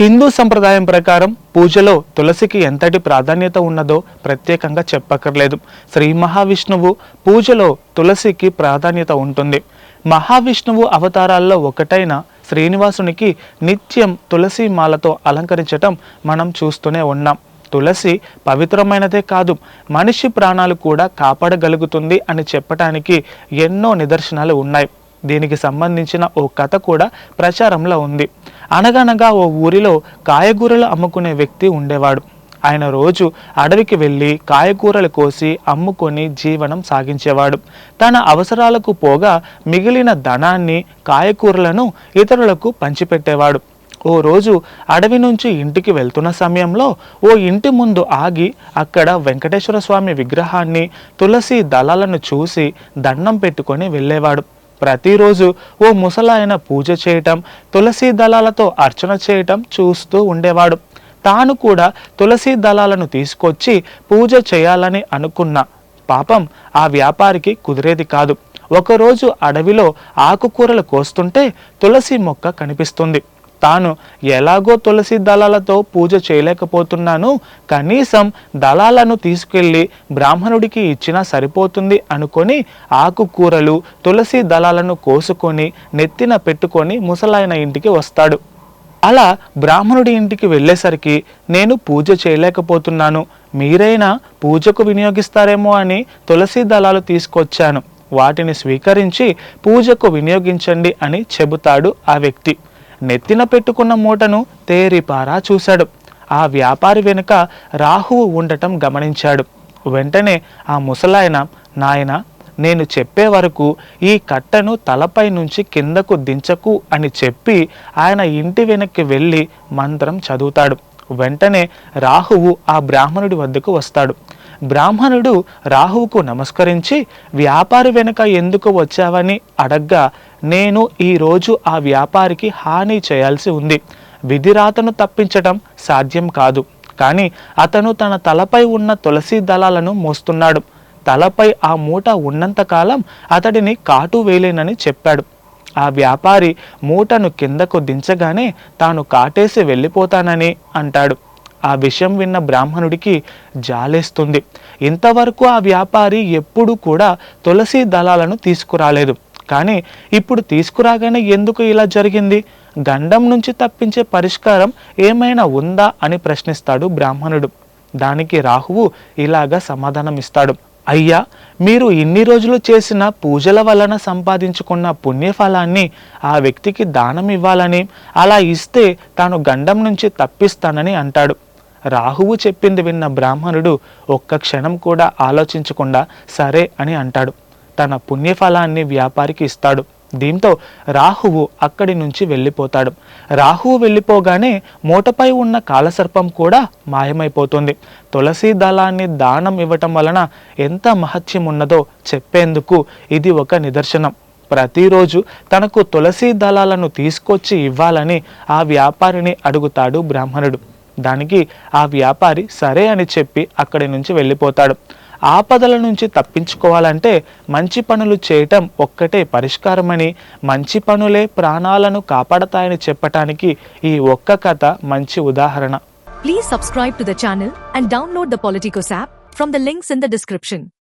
హిందూ సంప్రదాయం ప్రకారం పూజలో తులసికి ఎంతటి ప్రాధాన్యత ఉన్నదో ప్రత్యేకంగా చెప్పక్కర్లేదు. శ్రీ మహావిష్ణువు పూజలో తులసికి ప్రాధాన్యత ఉంటుంది. మహావిష్ణువు అవతారాల్లో ఒకటైన శ్రీనివాసునికి నిత్యం తులసి మాలతో అలంకరించటం మనం చూస్తూనే ఉన్నాం. తులసి పవిత్రమైనదే కాదు మనిషి ప్రాణాలు కూడా కాపాడగలుగుతుంది అని చెప్పటానికి ఎన్నో నిదర్శనాలు ఉన్నాయి. దీనికి సంబంధించిన ఓ కథ కూడా ప్రచారంలో ఉంది. అనగనగా ఓ ఊరిలో కాయగూరలు అమ్ముకునే వ్యక్తి ఉండేవాడు. ఆయన రోజు అడవికి వెళ్ళి కాయకూరలు కోసి అమ్ముకొని జీవనం సాగించేవాడు. తన అవసరాలకు పోగా మిగిలిన ధనాన్ని కాయకూరలను ఇతరులకు పంచిపెట్టేవాడు. ఓ రోజు అడవి నుంచి ఇంటికి వెళ్తున్న సమయంలో ఓ ఇంటి ముందు ఆగి అక్కడ వెంకటేశ్వర స్వామి విగ్రహాన్ని తులసి దళాలను చూసి దండం పెట్టుకొని వెళ్ళేవాడు. ప్రతిరోజు ఓ ముసలాయన పూజ చేయటం తులసి దళాలతో అర్చన చేయటం చూస్తూ ఉండేవాడు. తాను కూడా తులసి దళాలను తీసుకొచ్చి పూజ చేయాలని అనుకున్న. పాపం ఆ వ్యాపారికి కుదిరేది కాదు. ఒకరోజు అడవిలో ఆకుకూరలు కోస్తుంటే తులసి మొక్క కనిపిస్తుంది. తాను ఎలాగో తులసి దళాలతో పూజ చేయలేకపోతున్నాను. కనీసం దళాలను తీసుకెళ్ళి బ్రాహ్మణుడికి ఇచ్చినా సరిపోతుంది అనుకొని ఆకుకూరలు తులసి దళాలను కోసుకొని నెత్తిన పెట్టుకొని ముసలాయన ఇంటికి వస్తాడు. అలా బ్రాహ్మణుడి ఇంటికి వెళ్ళేసరికి నేను పూజ చేయలేకపోతున్నాను. మీరైనా పూజకు వినియోగిస్తారేమో అని తులసి దళాలు తీసుకొచ్చాను. వాటిని స్వీకరించి పూజకు వినియోగించండి అని చెబుతాడు ఆ వ్యక్తి. నెత్తిన పెట్టుకున్న మూటను తేరిపారా చూశాడు. ఆ వ్యాపారి వెనుక రాహువు ఉండటం గమనించాడు. వెంటనే ఆ ముసలాయన నాయన నేను చెప్పే వరకు ఈ కట్టను తలపై నుంచి కిందకు దించకు అని చెప్పి ఆయన ఇంటి వెనక్కి వెళ్ళి మంత్రం చదువుతాడు. వెంటనే రాహువు ఆ బ్రాహ్మణుడి వద్దకు వస్తాడు. బ్రాహ్మణుడు రాహువుకు నమస్కరించి వ్యాపారి వెనుక ఎందుకు వచ్చావని అడగ్గా నేను ఈరోజు ఆ వ్యాపారికి హాని చేయాల్సి ఉంది. విధిరాతను తప్పించటం సాధ్యం కాదు. కానీ అతను తన తలపై ఉన్న తులసి దళాలను మోస్తున్నాడు. తలపై ఆ మూట ఉన్నంతకాలం అతడిని కాటు వేలేనని చెప్పాడు. ఆ వ్యాపారి మూటను కిందకు దించగానే తాను కాటేసి వెళ్ళిపోతానని అంటాడు. ఆ విషయం విన్న బ్రాహ్మణుడికి జాలేస్తుంది. ఇంతవరకు ఆ వ్యాపారి ఎప్పుడూ కూడా తులసి దళాలను తీసుకురాలేదు. కానీ ఇప్పుడు తీసుకురాగానే ఎందుకు ఇలా జరిగింది? గండం నుంచి తప్పించే పరిష్కారం ఏమైనా ఉందా అని ప్రశ్నిస్తాడు బ్రాహ్మణుడు. దానికి రాహువు ఇలాగా సమాధానం ఇస్తాడు అయ్యా మీరు ఇన్ని రోజులు చేసిన పూజల వలన సంపాదించుకున్న పుణ్యఫలాన్ని ఆ వ్యక్తికి దానం ఇవ్వాలని అలా ఇస్తే తాను గండం నుంచి తప్పిస్తానని అంటాడు. రాహువు చెప్పింది విన్న బ్రాహ్మణుడు ఒక్క క్షణం కూడా ఆలోచించకుండా సరే అని అంటాడు. తన పుణ్యఫలాన్ని వ్యాపారికి ఇస్తాడు. దీంతో రాహువు అక్కడి నుంచి వెళ్ళిపోతాడు. రాహువు వెళ్ళిపోగానే మూటపై ఉన్న కాలసర్పం కూడా మాయమైపోతుంది. తులసి దళాన్ని దానం ఇవ్వటం వలన ఎంత మహత్యం ఉన్నదో చెప్పేందుకు ఇది ఒక నిదర్శనం. ప్రతిరోజు తనకు తులసి దళాలను తీసుకొచ్చి ఇవ్వాలని ఆ వ్యాపారిని అడుగుతాడు బ్రాహ్మణుడు. దానికి ఆ వ్యాపారి సరే అని చెప్పి అక్కడి నుంచి వెళ్ళిపోతాడు. ఆపదల నుంచి తప్పించుకోవాలంటే మంచి పనులు చేయటం ఒక్కటే పరిష్కారమని మంచి పనులే ప్రాణాలను కాపాడతాయని చెప్పటానికి ఈ ఒక్క కథ మంచి ఉదాహరణ. Please subscribe to the channel and download the Politicos app from the links in the description